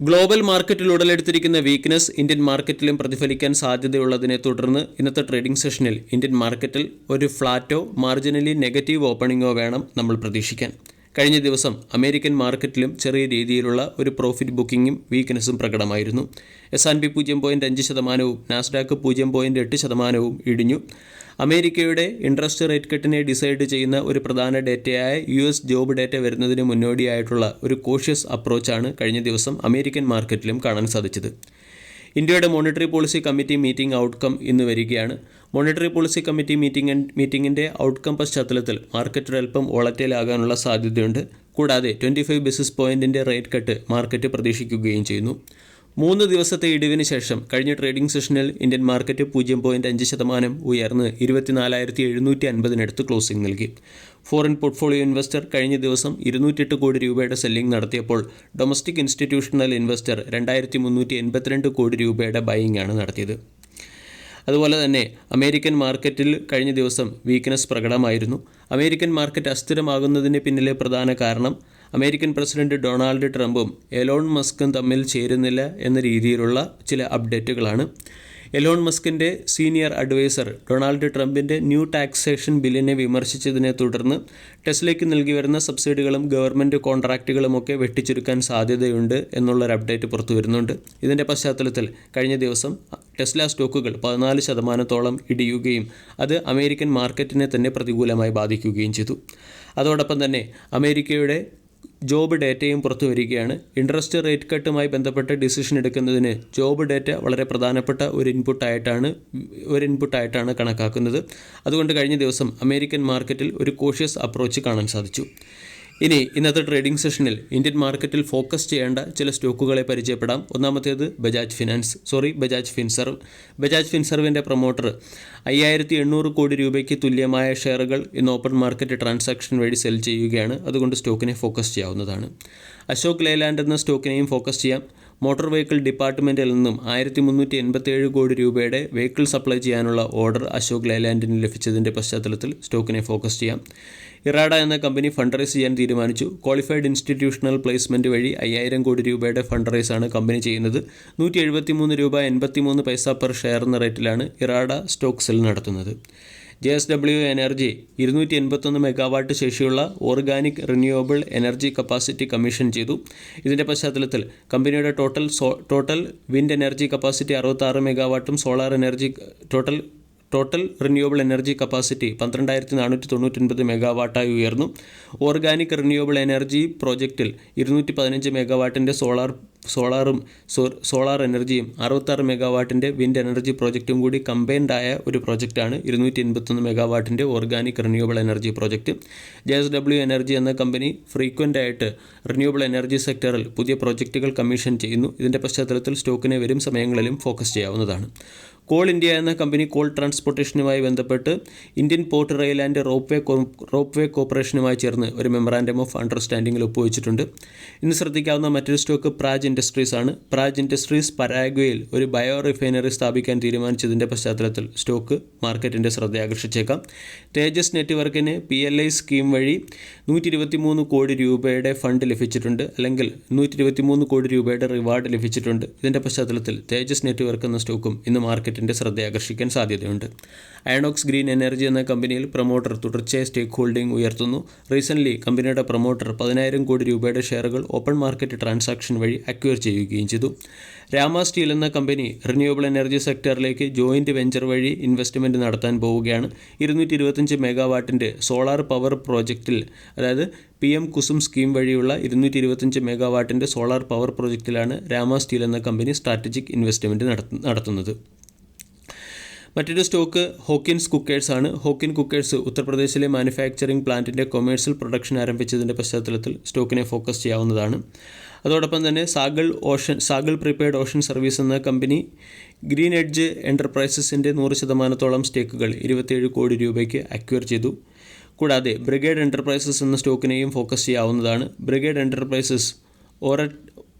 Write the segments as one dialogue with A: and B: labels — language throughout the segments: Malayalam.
A: ഗ്ലോബൽ മാർക്കറ്റിൽ ഉടലെടുത്തിരിക്കുന്ന വീക്ക്നെസ് ഇന്ത്യൻ മാർക്കറ്റിലും പ്രതിഫലിക്കാൻ സാധ്യതയുള്ളതിനെ തുടർന്ന് ഇന്നത്തെ ട്രേഡിംഗ് സെഷനിൽ ഇന്ത്യൻ മാർക്കറ്റിൽ ഒരു ഫ്ലാറ്റോ മാർജിനലി നെഗറ്റീവ് ഓപ്പണിങ്ങോ വേണം നമ്മൾ പ്രതീക്ഷിക്കാൻ. കഴിഞ്ഞ ദിവസം അമേരിക്കൻ മാർക്കറ്റിലും ചെറിയ രീതിയിലുള്ള ഒരു പ്രോഫിറ്റ് ബുക്കിങ്ങും വീക്ക്നെസ്സും പ്രകടമായിരുന്നു. എസ് ആൻഡ് പി പൂജ്യം പോയിന്റ് അഞ്ച് ശതമാനവും നാസ്ഡാക്ക് പൂജ്യം പോയിന്റ് എട്ട് ശതമാനവും ഇടിഞ്ഞു. അമേരിക്കയുടെ ഇൻട്രസ്റ്റ് റേറ്റ് കട്ടിനെ ഡിസൈഡ് ചെയ്യുന്ന ഒരു പ്രധാന ഡേറ്റയായ യു എസ് ജോബ് ഡേറ്റ വരുന്നതിന് മുന്നോടിയായിട്ടുള്ള ഒരു കോഷ്യസ് അപ്രോച്ചാണ് കഴിഞ്ഞ ദിവസം അമേരിക്കൻ മാർക്കറ്റിലും കാണാൻ സാധിച്ചത്. ഇന്ത്യയുടെ monetary policy committee meeting outcome ഇന്ന് വരികയാണ്. മോണിറ്ററി പോളിസി കമ്മിറ്റി മീറ്റിംഗ് മീറ്റിംഗിന്റെ ഔട്ട്കം പശ്ചാത്തലത്തിൽ മാർക്കറ്റ് ഒരൽപ്പം വോളറ്റൈലാകാനുള്ള സാധ്യതയുണ്ട്. കൂടാതെ ട്വന്റി ഫൈവ് ബേസിസ് പോയിന്റിന്റെ റേറ്റ് കട്ട് മാർക്കറ്റ് പ്രതീക്ഷിക്കുകയും ചെയ്യുന്നു. മൂന്ന് ദിവസത്തെ ഇടിവിന് ശേഷം കഴിഞ്ഞ ട്രേഡിംഗ് സെഷനിൽ ഇന്ത്യൻ മാർക്കറ്റ് പൂജ്യം പോയിന്റ് അഞ്ച് ശതമാനം ഉയർന്ന് ഇരുപത്തിനാലായിരത്തി എഴുന്നൂറ്റി അൻപതിനടുത്ത് ക്ലോസിംഗ് നൽകി. ഫോറിൻ പോർട്ട്ഫോളിയോ ഇൻവെസ്റ്റർ കഴിഞ്ഞ ദിവസം ഇരുന്നൂറ്റെട്ട് കോടി രൂപയുടെ സെല്ലിംഗ് നടത്തിയപ്പോൾ ഡൊമസ്റ്റിക് ഇൻസ്റ്റിറ്റ്യൂഷണൽ ഇൻവെസ്റ്റർ രണ്ടായിരത്തി മുന്നൂറ്റി എൺപത്തിരണ്ട് കോടി രൂപയുടെ ബൈയിങ് ആണ് നടത്തിയത്. അതുപോലെ തന്നെ അമേരിക്കൻ മാർക്കറ്റിൽ കഴിഞ്ഞ ദിവസം വീക്ക്നെസ് പ്രകടമായിരുന്നു. അമേരിക്കൻ മാർക്കറ്റ് അസ്ഥിരമാകുന്നതിന് പിന്നിലെ പ്രധാന കാരണം അമേരിക്കൻ പ്രസിഡന്റ് ഡൊണാൾഡ് ട്രംപും എലോൺ മസ്കും തമ്മിൽ ചേരുന്നില്ല എന്ന രീതിയിലുള്ള ചില അപ്ഡേറ്റുകളാണ് എലോൺ മസ്കിന്റെ സീനിയർ അഡ്വൈസർ ഡൊണാൾഡ് ട്രംപിന്റെ ന്യൂ ടാക്സേഷൻ ബില്ലിനെ വിമർശിച്ചതിനെ തുടർന്ന് ടെസ്ലയ്ക്ക് നൽകി വരുന്ന സബ്സിഡികളും ഗവൺമെന്റ് കോൺട്രാക്റ്റുകളുമൊക്കെ വെട്ടിച്ചുരുക്കാൻ സാധ്യതയുണ്ട് എന്നുള്ളൊരു അപ്ഡേറ്റ് പുറത്തു വരുന്നുണ്ട്. ഇതിന്റെ പശ്ചാത്തലത്തിൽ കഴിഞ്ഞ ദിവസം ടെസ്ല സ്റ്റോക്കുകൾ പതിനാല് ശതമാനത്തോളം ഇടിയുകയും അത് അമേരിക്കൻ മാർക്കറ്റിനെ തന്നെ പ്രതികൂലമായി ബാധിക്കുകയും ചെയ്തു. അതോടൊപ്പം തന്നെ അമേരിക്കയുടെ ജോബ് ഡേറ്റയും പുറത്തു വരികയാണ്. ഇൻട്രസ്റ്റ് റേറ്റ് കട്ടുമായി ബന്ധപ്പെട്ട് ഡിസിഷൻ എടുക്കുന്നതിന് ജോബ് ഡേറ്റ വളരെ പ്രധാനപ്പെട്ട ഒരു ഇൻപുട്ടായിട്ടാണ് ഒരു ഇൻപുട്ടായിട്ടാണ് കണക്കാക്കുന്നത്. അതുകൊണ്ട് കഴിഞ്ഞ ദിവസം അമേരിക്കൻ മാർക്കറ്റിൽ ഒരു കോഷ്യസ് അപ്രോച്ച് കാണാൻ സാധിച്ചു. ഇനി ഇന്നത്തെ ട്രേഡിംഗ് സെഷനിൽ ഇന്ത്യൻ മാർക്കറ്റിൽ ഫോക്കസ് ചെയ്യേണ്ട ചില സ്റ്റോക്കുകളെ പരിചയപ്പെടാം. ഒന്നാമത്തേത് ബജാജ് ഫിനാൻസ് സോറി ബജാജ് ഫിൻസർവ് ബജാജ് ഫിൻസർവിന്റെ പ്രൊമോട്ടർ അയ്യായിരത്തി എണ്ണൂറ് കോടി രൂപയ്ക്ക് തുല്യമായ ഷെയറുകൾ ഇന്ന് ഓപ്പൺ മാർക്കറ്റ് ട്രാൻസാക്ഷൻ വഴി സെൽ ചെയ്യുകയാണ്. അതുകൊണ്ട് സ്റ്റോക്കിനെ ഫോക്കസ് ചെയ്യാവുന്നതാണ്. അശോക് ലേലാൻഡ് എന്ന സ്റ്റോക്കിനെയും ഫോക്കസ് ചെയ്യാം. മോട്ടോർ വെഹിക്കിൾ ഡിപ്പാർട്ട്മെന്റിൽ നിന്നും ആയിരത്തി മുന്നൂറ്റി എൺപത്തേഴ് കോടി രൂപയുടെ വെഹിക്കിൾ സപ്ലൈ ചെയ്യാനുള്ള ഓർഡർ അശോക് ലേലാൻഡിന് ലഭിച്ചതിന്റെ പശ്ചാത്തലത്തിൽ സ്റ്റോക്കിനെ ഫോക്കസ് ചെയ്യാം. ഇറാഡ എന്ന കമ്പനി ഫണ്ട് റൈസ് ചെയ്യാൻ തീരുമാനിച്ചു. ക്വാളിഫൈഡ് ഇൻസ്റ്റിറ്റ്യൂഷണൽ പ്ലേസ്മെന്റ് വഴി അയ്യായിരം കോടി രൂപയുടെ ഫണ്ട് റൈസാണ് കമ്പനി ചെയ്യുന്നത്. നൂറ്റി എഴുപത്തി മൂന്ന് രൂപ എൺപത്തി മൂന്ന് പൈസ പെർ ഷെയർ എന്ന റേറ്റിലാണ് ഇറാഡ സ്റ്റോക്ക് സെൽ നടത്തുന്നത്. ജെ എസ് ഡബ്ല്യു എനർജി ഇരുന്നൂറ്റി എൺപത്തൊന്ന് മെഗാവാട്ട് ശേഷിയുള്ള organic renewable energy capacity commission ചെയ്തു. ഇതിന്റെ പശ്ചാത്തലത്തിൽ കമ്പനിയുടെ total total wind energy capacity അറുപത്താറ് മെഗാവാട്ടും solar energy total total renewable energy capacity പന്ത്രണ്ടായിരത്തി നാനൂറ്റി തൊണ്ണൂറ്റൊൻപത് മെഗാവാട്ടായി ഉയർന്നു. ഓർഗാനിക് റിന്യൂവബിൾ എനർജി പ്രോജക്റ്റിൽ ഇരുന്നൂറ്റി പതിനഞ്ച് മെഗാവാട്ടിന്റെ സോളാർ സോളാറും സോളാർ എനർജിയും അറുപത്താറ് മെഗാവാട്ടിന്റെ വിൻഡ് എനർജി പ്രോജക്റ്റും കൂടി കമ്പൈൻഡ് ആയ ഒരു പ്രോജക്റ്റാണ് ഇരുന്നൂറ്റി എൺപത്തൊന്ന് മെഗാവാട്ടിന്റെ organic renewable energy project. J S W energy എന്ന കമ്പനി ഫ്രീക്വന്റ് ആയിട്ട് റിന്യൂവബിൾ എനർജി സെക്ടറിൽ പുതിയ പ്രോജക്റ്റുകൾ കമ്മീഷൻ ചെയ്യുന്നു. ഇതിന്റെ പശ്ചാത്തലത്തിൽ സ്റ്റോക്കിനെ വരും സമയങ്ങളിലും ഫോക്കസ് ചെയ്യാവുന്നതാണ്. കോൾ ഇന്ത്യ എന്ന കമ്പനി കോൾ ട്രാൻസ്പോർട്ടേഷനുമായി ബന്ധപ്പെട്ട് Indian port rail and ropeway way rope way കോർപ്പറേഷനുമായി ചേർന്ന് ഒരു മെമ്മറാൻഡം ഓഫ് അണ്ടർസ്റ്റാൻഡിംഗിൽ ഒപ്പുവെച്ചിട്ടുണ്ട്. ഇന്ന് ശ്രദ്ധിക്കാവുന്ന മറ്റൊരു സ്റ്റോക്ക് പ്രാജ് ഇൻഡസ്ട്രീസ് ആണ്. പ്രാജ് ഇൻഡസ്ട്രീസ് പരാഗ്വയിൽ ഒരു ബയോ റിഫൈനറി സ്ഥാപിക്കാൻ തീരുമാനിച്ചതിന്റെ പശ്ചാത്തലത്തിൽ സ്റ്റോക്ക് മാർക്കറ്റിന്റെ ശ്രദ്ധ ആകർഷിച്ചേക്കാം. തേജസ് നെറ്റ്വർക്കിന് പി എൽ ഐ സ്കീം വഴി നൂറ്റി ഇരുപത്തി മൂന്ന് കോടി രൂപയുടെ ഫണ്ട് ലഭിച്ചിട്ടുണ്ട്. അല്ലെങ്കിൽ നൂറ്റി ഇരുപത്തി മൂന്ന് കോടി രൂപയുടെ റിവാർഡ് ലഭിച്ചിട്ടുണ്ട്. ഇതിന്റെ പശ്ചാത്തലത്തിൽ തേജസ് നെറ്റ്വർക്ക് എന്ന സ്റ്റോക്കും ഇന്ന് മാർക്കറ്റിന്റെ ശ്രദ്ധ ആകർഷിക്കാൻ സാധ്യതയുണ്ട്. അയണോക്സ് ഗ്രീൻ എനർജി എന്ന കമ്പനിയിൽ പ്രൊമോട്ടർ തുടർച്ചയായി സ്റ്റേക്ക് ഹോൾഡിംഗ് ഉയർത്തുന്നു റീസെന്റ്ലി കമ്പനിയുടെ പ്രൊമോട്ടർ പതിനായിരം കോടി രൂപയുടെ ഷെയറുകൾ ഓപ്പൺ മാർക്കറ്റ് ട്രാൻസാക്ഷൻ വഴി അക്വയർ ചെയ്യുകയും ചെയ്തു. രാമ സ്റ്റീൽ എന്ന കമ്പനി റിന്യൂവബിൾ എനർജി സെക്ടറിലേക്ക് ജോയിന്റ് വെഞ്ചർ വഴി ഇൻവെസ്റ്റ്മെന്റ് നടത്താൻ പോവുകയാണ്. ഇരുന്നൂറ്റി ഇരുപത്തഞ്ച് മെഗാവാട്ടിന്റെ സോളാർ പവർ പ്രോജക്റ്റിൽ അതായത് പി എം കുസും സ്കീം വഴിയുള്ള ഇരുന്നൂറ്റി ഇരുപത്തഞ്ച് മെഗാവാട്ടിന്റെ സോളാർ പവർ പ്രോജക്റ്റിലാണ് രാമ സ്റ്റീൽ എന്ന കമ്പനി സ്ട്രാറ്റജിക് ഇൻവെസ്റ്റ്മെന്റ് നടത്തുന്നത്. മറ്റൊരു സ്റ്റോക്ക് ഹോക്കിൻസ് കുക്കേഴ്സ് ആണ്. ഹോക്കിൻ കുക്കേഴ്സ് ഉത്തർപ്രദേശിലെ മാനുഫാക്ചറിംഗ് പ്ലാന്റിന്റെ കൊമേഴ്സ്യൽ പ്രൊഡക്ഷൻ ആരംഭിച്ചതിന്റെ പശ്ചാത്തലത്തിൽ സ്റ്റോക്കിനെ ഫോക്കസ് ചെയ്യാവുന്നതാണ്. അതോടൊപ്പം തന്നെ സാഗൾ ഓഷൻ സാഗൾ പ്രീപെയ്ഡ് ഓഷൻ സർവീസ് എന്ന കമ്പനി ഗ്രീൻ എഡ്ജ് എന്റർപ്രൈസസിന്റെ നൂറ് ശതമാനത്തോളം സ്റ്റേക്കുകൾ ഇരുപത്തിയേഴ് കോടി രൂപയ്ക്ക് അക്വയർ ചെയ്തു. കൂടാതെ ബ്രിഗേഡ് എന്റർപ്രൈസസ് എന്ന സ്റ്റോക്കിനെയും ഫോക്കസ് ചെയ്യാവുന്നതാണ്. ബ്രിഗേഡ് എന്റർപ്രൈസസ് ഓര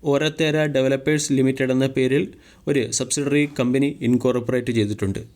A: ഓരത്തേര ഡെവലപ്പേഴ്സ് ലിമിറ്റഡ് എന്ന പേരിൽ ഒരു സബ്സിഡറി കമ്പനി ഇൻകോർപ്പറേറ്റ് ചെയ്തിട്ടുണ്ട്.